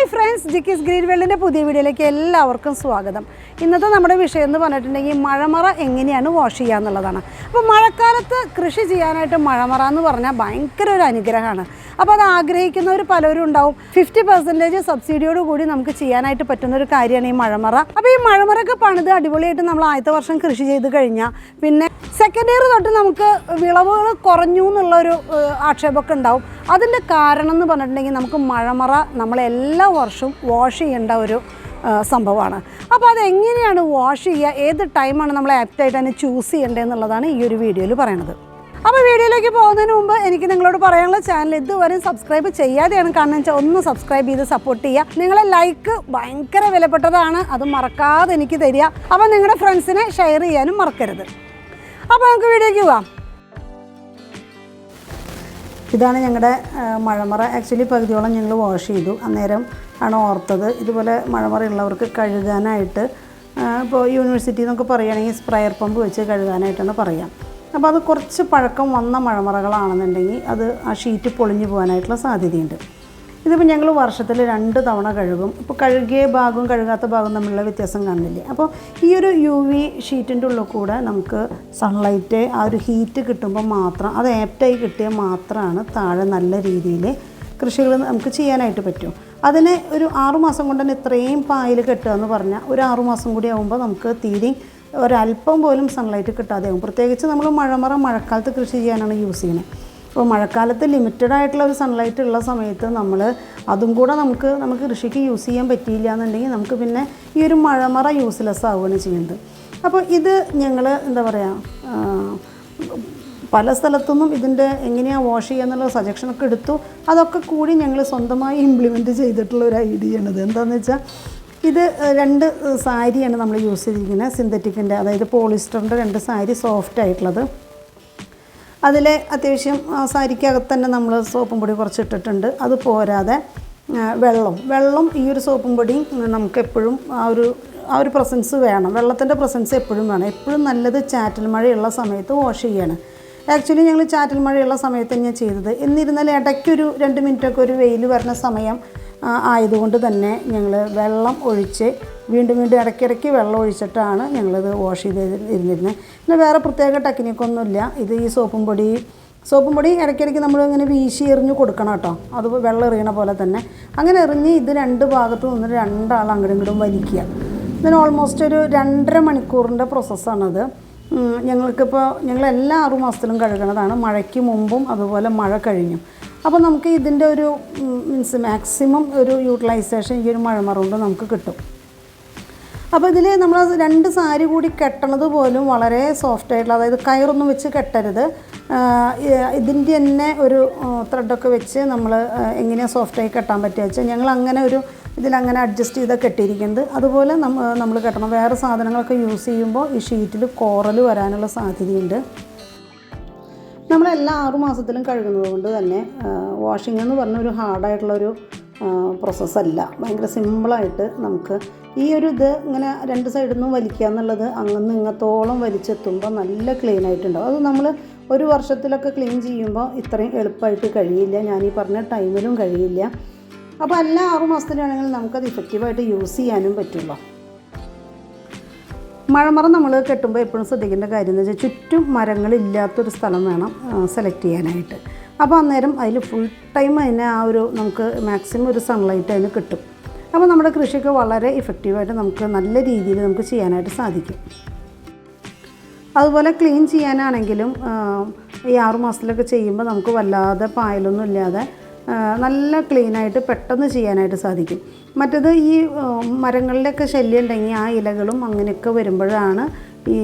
Hi friends Jikki's green വേൾഡിന്റെ പുതിയ വീഡിയോയിലേക്ക് എല്ലാവർക്കും സ്വാഗതം. ഇന്നത്തെ നമ്മുടെ വിഷയം എന്ന് പറഞ്ഞിട്ടുണ്ടെങ്കിൽ മഴമറ എങ്ങനെയാണ് വാഷ് ചെയ്യുക എന്നുള്ളതാണ് അപ്പോൾ മഴക്കാലത്ത് കൃഷി ചെയ്യാനായിട്ട് മഴമറ എന്ന് പറഞ്ഞാൽ ഭയങ്കര ഒരു അനുഗ്രഹമാണ്. അപ്പോൾ അത് ആഗ്രഹിക്കുന്നവർ പലരും ഉണ്ടാവും. ഫിഫ്റ്റി പെർസെന്റേജ് സബ്സിഡിയോട് കൂടി നമുക്ക് ചെയ്യാനായിട്ട് പറ്റുന്ന ഒരു കാര്യമാണ് ഈ മഴമറ. അപ്പോൾ ഈ മഴമറൊക്കെ പണിത് അടിപൊളിയായിട്ട് നമ്മൾ ആദ്യത്തെ വർഷം കൃഷി ചെയ്ത് കഴിഞ്ഞാൽ പിന്നെ സെക്കൻഡ് ഇയർ തൊട്ട് നമുക്ക് വിളവുകൾ കുറഞ്ഞു എന്നുള്ളൊരു ആക്ഷേപമൊക്കെ ഉണ്ടാവും. അതിന്റെ കാരണം എന്ന് പറഞ്ഞിട്ടുണ്ടെങ്കിൽ നമുക്ക് മഴമറ നമ്മളെല്ലാ വർഷവും വാഷ് ചെയ്യേണ്ട ഒരു സംഭവമാണ്. അപ്പോൾ അതെങ്ങനെയാണ് വാഷ് ചെയ്യുക? ഏത് ടൈമാണ് നമ്മൾ ആപ്റ്റായിട്ട് അതിനെ ചൂസ് ചെയ്യേണ്ടതെന്നുള്ളതാണ് ഈ ഒരു വീഡിയോയിൽ പറയണത്. അപ്പോൾ വീഡിയോയിലേക്ക് പോകുന്നതിന് മുമ്പ് എനിക്ക് നിങ്ങളോട് പറയാനുള്ള ചാനൽ ഇതുവരെ സബ്സ്ക്രൈബ് ചെയ്യാതെയാണ് കാണുന്നത് വെച്ചാൽ ഒന്ന് സബ്സ്ക്രൈബ് ചെയ്ത് സപ്പോർട്ട് ചെയ്യുക. നിങ്ങളെ ലൈക്ക് ഭയങ്കര വിലപ്പെട്ടതാണ് അത് മറക്കാതെ എനിക്ക് തരിക. അപ്പോൾ നിങ്ങളുടെ ഫ്രണ്ട്സിനെ ഷെയർ ചെയ്യാനും മറക്കരുത്. അപ്പോൾ നമുക്ക് വീഡിയോയ്ക്ക് പോവാം. ഇതാണ് ഞങ്ങളുടെ മഴമറ. ആക്ച്വലി പകുതിയോളം ഞങ്ങൾ വാഷ് ചെയ്തു. അന്നേരം ആണ് ഓർത്തത്. ഇതുപോലെ മഴമറ ഉള്ളവർക്ക് കഴുകാനായിട്ട് ഇപ്പോൾ യൂണിവേഴ്സിറ്റി എന്നൊക്കെ പറയുകയാണെങ്കിൽ സ്പ്രയർ പമ്പ് വെച്ച് കഴുകാനായിട്ടാണ് പറയാം. അപ്പോൾ അത് കുറച്ച് പഴക്കം വന്ന മഴമറകളാണെന്നുണ്ടെങ്കിൽ അത് ആ ഷീറ്റ് പൊളിഞ്ഞു പോകാനായിട്ടുള്ള സാധ്യതയുണ്ട്. ഇതിപ്പോൾ ഞങ്ങൾ വർഷത്തിൽ രണ്ട് തവണ കഴുകും. ഇപ്പോൾ കഴുകിയ ഭാഗവും കഴുകാത്ത ഭാഗവും തമ്മിലുള്ള വ്യത്യാസം കാണുന്നില്ലേ? അപ്പോൾ ഈ ഒരു യു വി ഷീറ്റിന്റെ ഉള്ളിൽ കൂടെ നമുക്ക് സൺലൈറ്റ് ആ ഒരു ഹീറ്റ് കിട്ടുമ്പോൾ മാത്രം അത് ആപ്റ്റായി കിട്ടിയാൽ മാത്രമാണ് താഴെ നല്ല രീതിയിൽ കൃഷികൾ നമുക്ക് ചെയ്യാനായിട്ട് പറ്റും. അതിന് ഒരു ആറുമാസം കൊണ്ട് തന്നെ ഇത്രയും പായൽ കെട്ടുക എന്ന് പറഞ്ഞാൽ ഒരു ആറുമാസം കൂടി ആകുമ്പോൾ നമുക്ക് തീരെ ഒരല്പം പോലും സൺലൈറ്റ് കിട്ടാതെ ആകും പ്രത്യേകിച്ച് നമ്മൾ മഴമറ മഴക്കാലത്ത് കൃഷി ചെയ്യാനാണ് യൂസ് ചെയ്യുന്നത്. അപ്പോൾ മഴക്കാലത്ത് ലിമിറ്റഡ് ആയിട്ടുള്ള ഒരു സൺലൈറ്റ് ഉള്ള സമയത്ത് നമ്മൾ അതും കൂടെ നമുക്ക് നമുക്ക് കൃഷിക്ക് യൂസ് ചെയ്യാൻ പറ്റിയില്ല എന്നുണ്ടെങ്കിൽ നമുക്ക് പിന്നെ ഈ ഒരു മഴമറ യൂസ്ലെസ് ആവുകയാണ് ചെയ്യുന്നത്. അപ്പോൾ ഇത് ഞങ്ങൾ എന്താ പറയുക പല സ്ഥലത്തുനിന്നും ഇതിന്റെ എങ്ങനെയാണ് വാഷ് ചെയ്യുക എന്നുള്ള സജഷനൊക്കെ എടുത്തു. അതൊക്കെ കൂടി ഞങ്ങൾ സ്വന്തമായി ഇംപ്ലിമെന്റ് ചെയ്തിട്ടുള്ള ഒരു ഐഡിയ ആണിത് എന്താണെന്ന് വെച്ചാൽ ഇത് രണ്ട് സാരിയാണ് നമ്മൾ യൂസ് ചെയ്തിരിക്കുന്നത് സിന്തറ്റിക്കിന്റെ അതായത് പോളിസ്റ്ററിന്റെ രണ്ട് സാരി സോഫ്റ്റ് ആയിട്ടുള്ളത്. അതിൽ അത്യാവശ്യം സാരിക്കകത്ത് തന്നെ നമ്മൾ സോപ്പും പൊടി കുറച്ച് ഇട്ടിട്ടുണ്ട്. അത് പോരാതെ വെള്ളം. വെള്ളം ഈ ഒരു സോപ്പും പൊടിയും നമുക്ക് എപ്പോഴും ആ ഒരു ആ ഒരു പ്രസൻസ് വേണം. വെള്ളത്തിന്റെ പ്രസൻസ് എപ്പോഴും വേണം. എപ്പോഴും നല്ലത് ചാറ്റൽ മഴയുള്ള സമയത്ത് വാഷ് ചെയ്യാണ്. ആക്ച്വലി ഞങ്ങൾ ചാറ്റൽ മഴയുള്ള സമയത്ത് തന്നെയാണ് ചെയ്തത്. എന്നിരുന്നാലും ഇടയ്ക്കൊരു രണ്ട് മിനിറ്റൊക്കെ ഒരു വെയിൽ വരുന്ന സമയം ആയതുകൊണ്ട് തന്നെ ഞങ്ങൾ വെള്ളം ഒഴിച്ച് വീണ്ടും വീണ്ടും ഇടയ്ക്കിടയ്ക്ക് വെള്ളം ഒഴിച്ചിട്ടാണ് ഞങ്ങളിത് വാഷ് ചെയ്ത് ഇരുന്നിരുന്നത്. പിന്നെ വേറെ പ്രത്യേക ടെക്നിക്കൊന്നുമില്ല ഇത് ഈ സോപ്പും പൊടി സോപ്പും പൊടി ഇടയ്ക്കിടയ്ക്ക് നമ്മൾ ഇങ്ങനെ വീശി എറിഞ്ഞ് കൊടുക്കണം കേട്ടോ. അത് വെള്ളം എറിയണ പോലെ തന്നെ. അങ്ങനെ എറിഞ്ഞ് ഇത് രണ്ട് ഭാഗത്ത് നിന്ന് രണ്ടാൾ അങ്ങോട്ടും ഇങ്ങോട്ടും വലിക്കുക. ഇതിന് ഓൾമോസ്റ്റ് ഒരു രണ്ടര മണിക്കൂറിന്റെ പ്രോസസ്സാണത് ഞങ്ങൾക്കിപ്പോൾ ഞങ്ങൾ എല്ലാ ആറു മാസത്തിലും കഴുകണതാണ് മഴയ്ക്ക് മുമ്പും അതുപോലെ മഴ കഴിഞ്ഞും. അപ്പോൾ നമുക്ക് ഇതിന്റെ ഒരു മീൻസ് മാക്സിമം ഒരു യൂട്ടിലൈസേഷൻ ഈ ഒരു മഴമറുകൊണ്ട് നമുക്ക് കിട്ടും. അപ്പോൾ ഇതിൽ നമ്മൾ രണ്ട് സാരി കൂടി കെട്ടണത് പോലും വളരെ സോഫ്റ്റ് ആയിട്ടുള്ള അതായത് കയറൊന്നും വെച്ച് കെട്ടരുത്. ഇതിന്റെ തന്നെ ഒരു ത്രെഡൊക്കെ വെച്ച് നമ്മൾ എങ്ങനെയാണ് സോഫ്റ്റായി കെട്ടാൻ പറ്റുക വെച്ചാൽ ഞങ്ങൾ അങ്ങനെ ഒരു ഇതിലങ്ങനെ അഡ്ജസ്റ്റ് ചെയ്ത് കെട്ടിയിരിക്കുന്നത്. അതുപോലെ നമ്മൾ നമ്മൾ കെട്ടണം. വേറെ സാധനങ്ങളൊക്കെ യൂസ് ചെയ്യുമ്പോൾ ഈ ഷീറ്റിൽ കോറൽ വരാനുള്ള സാധ്യതയുണ്ട്. നമ്മളെല്ലാ ആറു മാസത്തിലും കഴുകുന്നത് കൊണ്ട് തന്നെ വാഷിംഗ് എന്ന് പറഞ്ഞ ഒരു ഹാർഡായിട്ടുള്ളൊരു പ്രോസസ്സല്ല ഭയങ്കര സിമ്പിളായിട്ട് നമുക്ക് ഈ ഒരു ഇത് ഇങ്ങനെ രണ്ട് സൈഡിൽ നിന്നും വലിക്കുക എന്നുള്ളത് അങ്ങനെ ഇങ്ങത്തോളം വലിച്ചെത്തുമ്പോൾ നല്ല ക്ലീൻ ആയിട്ടുണ്ടാവും. അത് നമ്മൾ ഒരു വർഷത്തിലൊക്കെ ക്ലീൻ ചെയ്യുമ്പോൾ ഇത്രയും എളുപ്പമായിട്ട് കഴിയില്ല. ഞാൻ ഈ പറഞ്ഞ ടൈമിലും കഴിയില്ല. അപ്പോൾ എല്ലാ ആറു മാസത്തിലാണെങ്കിൽ നമുക്കത് ഇഫക്റ്റീവായിട്ട് യൂസ് ചെയ്യാനും പറ്റുള്ളൂ മഴമറ നമ്മൾ കെട്ടുമ്പോൾ എപ്പോഴും ശ്രദ്ധിക്കേണ്ട കാര്യം എന്ന് വെച്ചാൽ ചുറ്റും മരങ്ങളില്ലാത്തൊരു സ്ഥലം വേണം സെലക്ട് ചെയ്യാനായിട്ട്. അപ്പോൾ അന്നേരം അതിൽ ഫുൾ ടൈം അതിനെ ആ ഒരു നമുക്ക് മാക്സിമം ഒരു സൺലൈറ്റ് അതിന് കിട്ടും. അപ്പോൾ നമ്മുടെ കൃഷിക്ക് വളരെ ഇഫക്റ്റീവായിട്ട് നമുക്ക് നല്ല രീതിയിൽ നമുക്ക് ചെയ്യാനായിട്ട് സാധിക്കും. അതുപോലെ ക്ലീൻ ചെയ്യാനാണെങ്കിലും ഈ ആറു മാസത്തിലൊക്കെ ചെയ്യുമ്പോൾ നമുക്ക് വല്ലാതെ പായലൊന്നും ഇല്ലാതെ നല്ല ക്ലീനായിട്ട് പെട്ടെന്ന് ചെയ്യാനായിട്ട് സാധിക്കും. മറ്റത് ഈ മരങ്ങളിലൊക്കെ ശല്യം ഉണ്ടെങ്കിൽ ആ ഇലകളും അങ്ങനെയൊക്കെ വരുമ്പോഴാണ് ഈ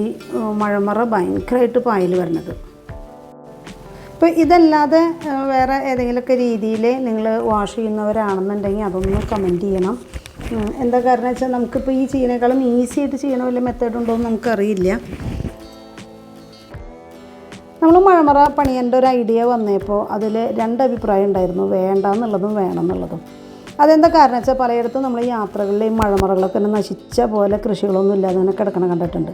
മഴമറ ഭയങ്കരമായിട്ട് പായൽ വരുന്നത്. ഇപ്പോൾ ഇതല്ലാതെ വേറെ ഏതെങ്കിലുമൊക്കെ രീതിയിൽ നിങ്ങൾ വാഷ് ചെയ്യുന്നവരാണെന്നുണ്ടെങ്കിൽ അതൊന്ന് കമന്റ് ചെയ്യണം. എന്താ കാരണം വെച്ചാൽ നമുക്കിപ്പോൾ ഈ ചെയ്യുന്നേക്കാളും ഈസി ആയിട്ട് ചെയ്യണ വല്ല മെത്തേഡ് ഉണ്ടോ എന്ന് നമുക്കറിയില്ല. നമ്മൾ മഴമറ പണിയേണ്ട ഒരു ഐഡിയ വന്നപ്പോൾ അതിൽ രണ്ട് അഭിപ്രായം ഉണ്ടായിരുന്നു. വേണ്ട എന്നുള്ളതും വേണം എന്നുള്ളതും അതെന്താ കാരണം വെച്ചാൽ പലയിടത്തും നമ്മൾ യാത്രകളിൽ ഈ മഴമറകളൊക്കെ നശിച്ച പോലെ കൃഷികളൊന്നും ഇല്ലാതെ തന്നെ കിടക്കണം കണ്ടിട്ടുണ്ട്.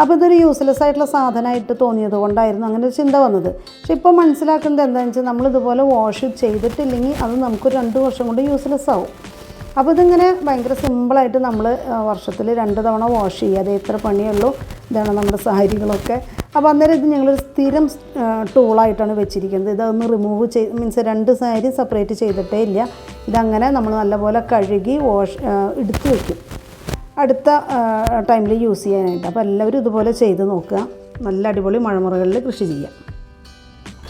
അപ്പോൾ ഇതൊരു യൂസ്ലെസ് ആയിട്ടുള്ള സാധനമായിട്ട് തോന്നിയത് കൊണ്ടായിരുന്നു അങ്ങനെ ഒരു ചിന്ത വന്നത്. പക്ഷെ ഇപ്പോൾ മനസ്സിലാക്കുന്നത് എന്താണെന്ന് വെച്ചാൽ നമ്മൾ ഇതുപോലെ വാഷ് ചെയ്തിട്ടില്ലെങ്കിൽ അത് നമുക്ക് രണ്ട് വർഷം കൊണ്ട് യൂസ്ലെസ് ആവും. അപ്പോൾ ഇതിങ്ങനെ ഭയങ്കര സിമ്പിളായിട്ട് നമ്മൾ വർഷത്തിൽ രണ്ട് തവണ വാഷ് ചെയ്യുക അത് എത്ര പണിയുള്ളൂ ഇതാണ് നമ്മുടെ സാരികളൊക്കെ. അപ്പോൾ അന്നേരം ഇത് ഞങ്ങളൊരു സ്ഥിരം ടൂളായിട്ടാണ് വെച്ചിരിക്കുന്നത്. ഇതൊന്ന് റിമൂവ് ചെയ്ത് മീൻസ് രണ്ട് സാരി സെപ്പറേറ്റ് ചെയ്തിട്ടേ ഇല്ല. ഇതങ്ങനെ നമ്മൾ നല്ലപോലെ കഴുകി വാഷ് എടുത്ത് വയ്ക്കും അടുത്ത ടൈമിൽ യൂസ് ചെയ്യാനായിട്ട്. അപ്പോൾ എല്ലാവരും ഇതുപോലെ ചെയ്ത് നോക്കുക. നല്ല അടിപൊളി മഴമുറകളിൽ കൃഷി ചെയ്യാം.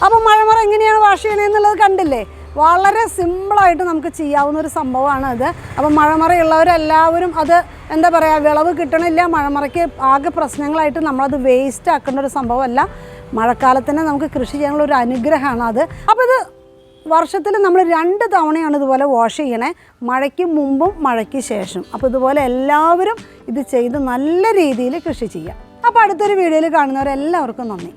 അപ്പോൾ മഴമുറ എങ്ങനെയാണ് വാഷ് ചെയ്യണമെന്നുള്ളത് കണ്ടില്ലേ? വളരെ സിമ്പിളായിട്ട് നമുക്ക് ചെയ്യാവുന്ന ഒരു സംഭവമാണ് അത്. അപ്പോൾ മഴമറയുള്ളവരെല്ലാവരും അത് എന്താ പറയുക വിളവ് കിട്ടണില്ല മഴമറയ്ക്ക് ആകെ പ്രശ്നങ്ങളായിട്ട് നമ്മളത് വേസ്റ്റ് ആക്കേണ്ട ഒരു സംഭവമല്ല. മഴക്കാലത്തിന് നമുക്ക് കൃഷി ചെയ്യാനുള്ള ഒരു അനുഗ്രഹമാണ് അത്. അപ്പോൾ ഇത് വർഷത്തിൽ നമ്മൾ രണ്ട് തവണയാണ് ഇതുപോലെ വാഷ് ചെയ്യണേ. മഴയ്ക്ക് മുമ്പും മഴയ്ക്ക് ശേഷം. അപ്പോൾ ഇതുപോലെ എല്ലാവരും ഇത് ചെയ്ത് നല്ല രീതിയിൽ കൃഷി ചെയ്യാം. അപ്പോൾ അടുത്തൊരു വീഡിയോയിൽ കാണുന്നവരെല്ലാവർക്കും നന്ദി.